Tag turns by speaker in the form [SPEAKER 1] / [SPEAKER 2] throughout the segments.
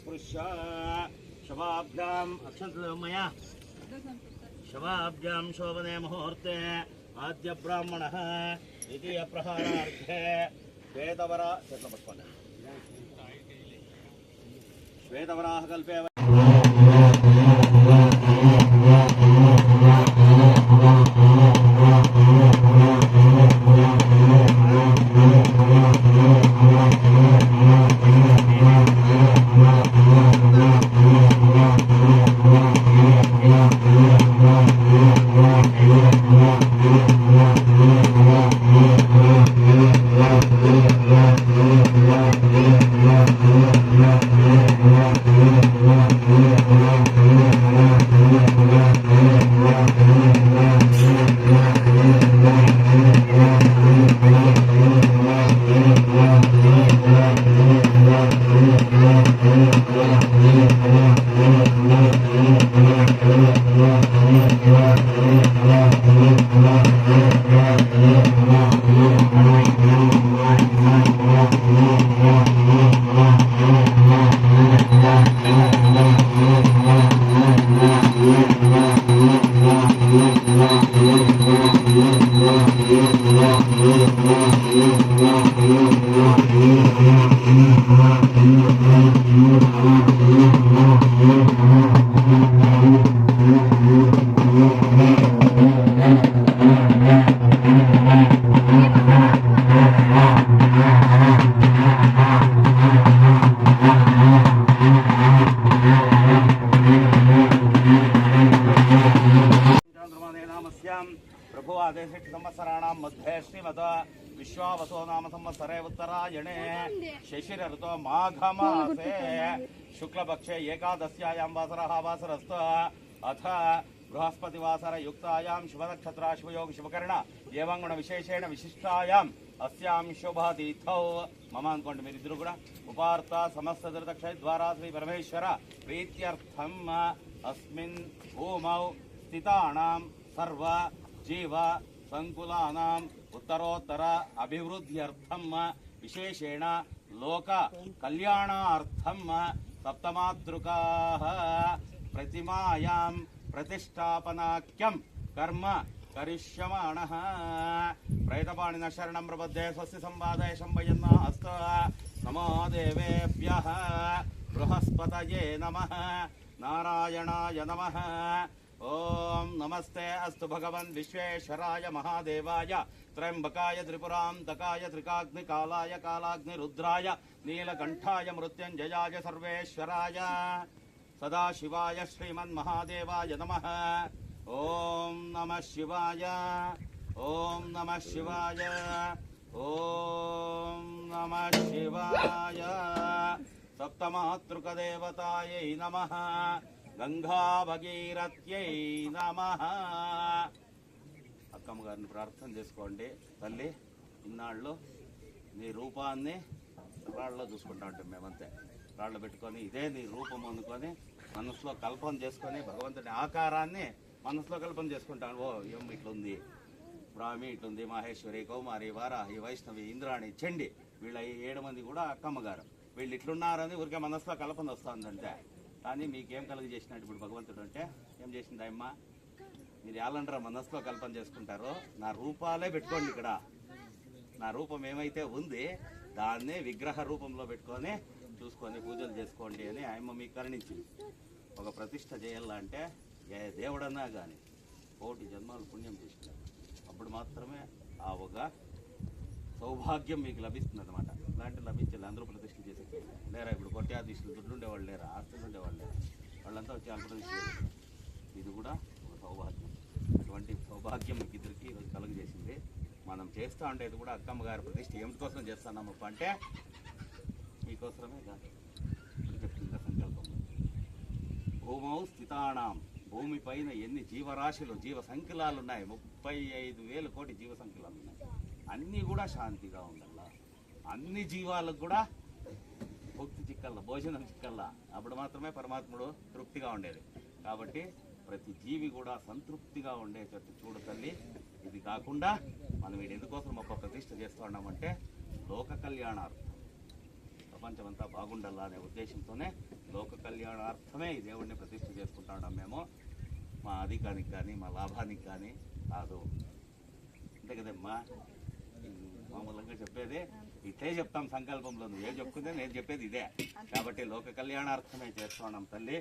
[SPEAKER 1] स्पृश्य शवाब्जाम् अक्षमया शवाब्जां शोभने मुहूर्ते आद्यब्राह्मणः द्वितीयप्रहारार्थे श्वेतवरा श्वेतवराः कल्पे సంవత్సరే ఉత్తరాయణే శశిర ఋతో మాఘమాసే శుక్లపక్షే ఏకాదశ్యాయాం వాసరः వాసరస్త అథ బృహస్పతివాసర యుక్తాయాం శుభనక్షత్రా శుభయోగ శుభకరణ ఏవంగుణ విశేషేణ విశిష్టాయాం అస్యాం శుభతీర్థౌ మమ అనుకోండి మీరిద్దరు కూడా ఉపార్త సమస్త ధృతక్షయ ద్వారా శ్రీ పరమేశ్వర ప్రీత్యర్థం అస్మిన్ భూమౌ స్థితానాం సర్వ జీవ సంకులానాం ఉత్తరోత్తర అభివృద్ధ్యర్థం విశేషేణ లోక కళ్యాణార్థం సప్తమాతృకా ప్రతిమాయాం ప్రతిష్టాపనాఖ్యం కర్మ కరిష్యమాణ ప్రేతపాణిన శరణం ప్రబద్ధే స్వస్తి సంవాదయ శంభయన్న అస్త నమో దేవేభ్య బృహస్పతయే నమ నారాయణాయ నమ ओम नमस्ते, अस्तु भगवन् विश्वेश्वराय महादेवाय, त्र्यंबकाय त्रिपुरां दकाय त्रिकाग्नि कालाय कालाग्नि रुद्राय नीलकंठाय मृत्युंजयाय सर्वेश्वराय, सदाशिवाय श्रीमन्महादेवाय नमः। ओम नमः शिवाय, ओम नमः शिवाय, ओम नमः शिवाय। सप्तमातृकदेवतायै नमः। గంగాభగీరథ్యై నమ. అక్కమ్మ గారిని ప్రార్థన చేసుకోండి. తల్లి ఇన్నాళ్ళు నీ రూపాన్ని రాళ్ళలో చూసుకుంటా ఉంటాం మేమంతే. రాళ్ళు పెట్టుకొని ఇదే నీ రూపం అనుకొని మనసులో కల్పన చేసుకొని భగవంతుని ఆకారాన్ని మనసులో కల్పన చేసుకుంటాను. ఓ ఏం ఇట్లుంది? బ్రాహ్మి ఇట్లుంది మహేశ్వరి కౌమారి వారాహి వైష్ణవి ఇంద్రాణి చండి. వీళ్ళ ఏడు మంది కూడా అక్కమ్మగారు వీళ్ళు ఇట్లున్నారని ఊరికే మనసులో కల్పన వస్తుందంటే కానీ మీకేం కలుగ చేసినట్టు ఇప్పుడు భగవంతుడు అంటే ఏం చేసింది అమ్మ మీరు ఎలాంటారా మనసులో కల్పన చేసుకుంటారో నా రూపాలే పెట్టుకోండి ఇక్కడ. నా రూపం ఏమైతే ఉంది దాన్నే విగ్రహ రూపంలో పెట్టుకొని చూసుకొని పూజలు చేసుకోండి అని ఆయమ్మ మీకు కరుణించింది. ఒక ప్రతిష్ట చేయాలంటే ఏ దేవుడన్నా కానీ కోటి జన్మాలు పుణ్యం చేసినారు అప్పుడు మాత్రమే ఆ ఒక సౌభాగ్యం మీకు లభిస్తుంది అనమాట ఇలాంటి లభించాలి అందరూ ప్రతిష్ఠ చేసే లేరా ఇప్పుడు కొట్టాధీశులు దుడ్డు ఉండేవాళ్ళు లేరా ఆస్తులు ఉండేవాళ్ళు లేరా? వాళ్ళంతా వచ్చి ఆంధ్రప్రదేశ్ ఇది కూడా ఒక సౌభాగ్యం. అటువంటి సౌభాగ్యం మీకు ఇద్దరికి ఈరోజు కలుగజేసింది. మనం చేస్తూ ఉండేది కూడా అక్కమ్మ గారి ప్రతిష్ట ఏమిటికోసం చేస్తున్నాము అంటే మీకోసమే కాదు. చెప్తుంది సంకల్పం. భూమౌ స్థితానాం. భూమిపైన ఎన్ని జీవరాశులు జీవ సంఖ్యలాలు ఉన్నాయి ముప్పై ఐదు వేల కోటి జీవ సంఖ్యలాలు ఉన్నాయి అన్నీ కూడా శాంతిగా ఉన్నాయి అన్ని జీవాలకు కూడా భక్తి చిక్కల్లా భోజనం చిక్కల్లా. అప్పుడు మాత్రమే పరమాత్ముడు తృప్తిగా ఉండేది. కాబట్టి ప్రతి జీవి కూడా సంతృప్తిగా ఉండేటట్టు చూడు తల్లి. ఇది కాకుండా మనం వీడు ఎందుకోసం ఒక ప్రతిష్ట చేస్తూ ఉన్నామంటే లోక కళ్యాణార్థం.
[SPEAKER 2] ప్రపంచమంతా బాగుండాలా అనే ఉద్దేశంతోనే లోక కళ్యాణార్థమే ఈ దేవుడిని ప్రతిష్ఠ ఉన్నాం మేము. మా అధికానికి కానీ మా లాభానికి కానీ కాదు. అంతే కదమ్మా మామూలుగా చెప్పేది ఇదే చెప్తాం సంకల్పంలో. నువ్వు ఏం చెప్పుకుంటే నేను చెప్పేది ఇదే. కాబట్టి లోక కళ్యాణార్థమే చేస్తున్నాం తల్లి.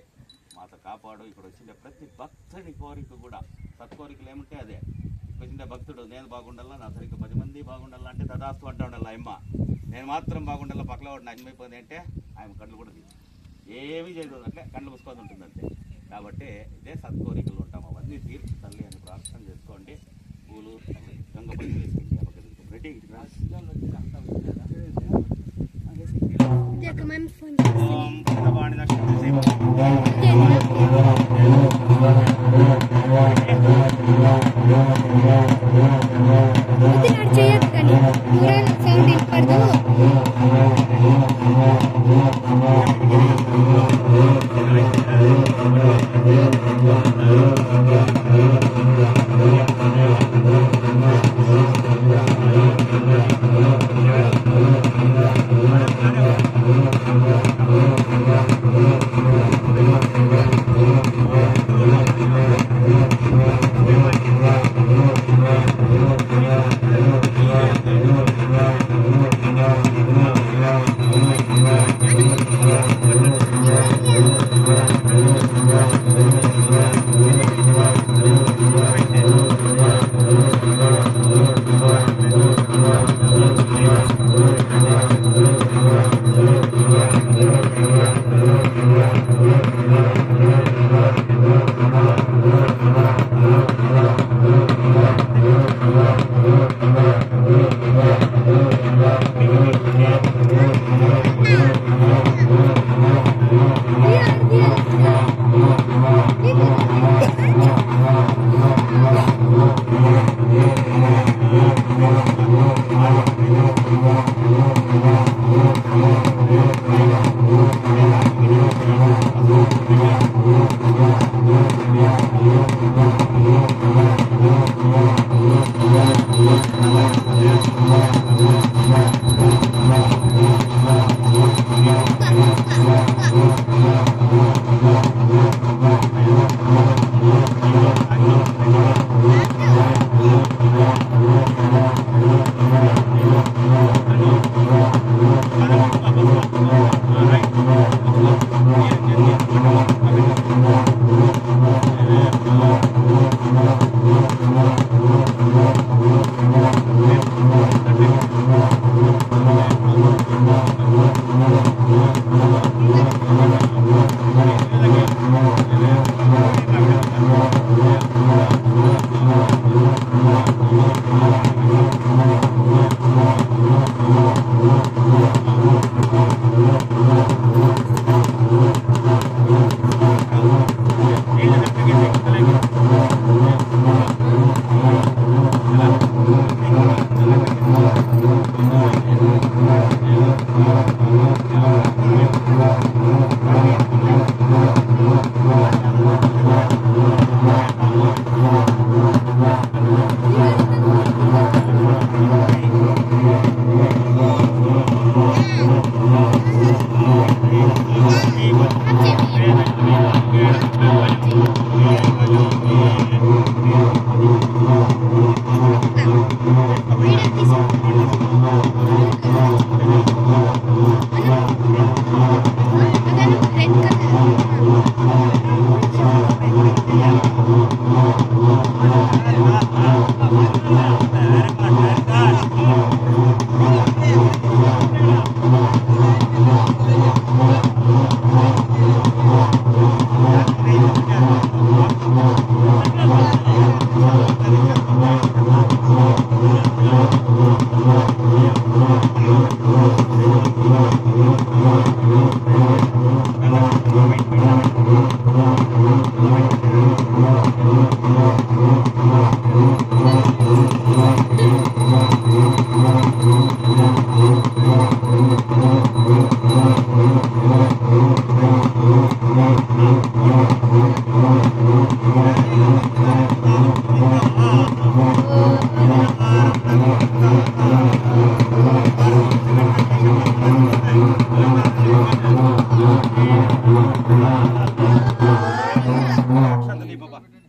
[SPEAKER 2] మాత కాపాడు. ఇక్కడ వచ్చిన ప్రతి భక్తుడి కోరిక కూడా. సత్కోరికలు ఏమంటే అదే. ఇక్కడ వచ్చిన భక్తుడు నేను బాగుండాలా? నా సరిగ్గా పది మంది బాగుండాలా అంటే తదాస్తు అంటా ఉండాలి అమ్మ? నేను మాత్రం బాగుండాలా? పక్కన వాడిని నజమైపోయింది అంటే ఆయన కళ్ళు కూడా తీసు ఏమీ చేయదు. అంటే కళ్ళు మూసుకొని ఉంటుంది అంతే. కాబట్టి ఇదే సత్కోరికలు ఉంటాం. అవన్నీ తీర్చి తల్లి అని ప్రార్థన చేసుకోండి. పూలు గంగపల్లి
[SPEAKER 1] ఇది నాడు చేయొద్దు కానీ దూరం సౌండ్ వినపడదు Thank you. Thank you.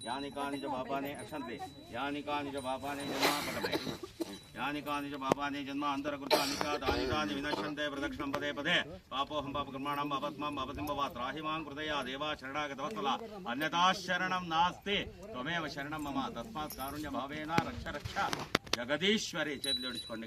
[SPEAKER 1] यानि कानि जो पापानि अक्षन्ते यानि कानि जो पापानि जन्मापगमे यानि कानि च पापानि जन्मान्तरकृतानि च तानि तानि विनश्यन्ते प्रदक्षिणं पदे पदे पापोहम पाप अपत्माम् अपतिं भवा त्राहि माँ कृतया देवा शरणागतवत्सला अन्यथा शरणं नास्ति त्वमेव शरणं मम तस्मात् कारुण्यभावेन रक्ष रक्ष जगदीश्वरि చేతులు జోడించుకోండి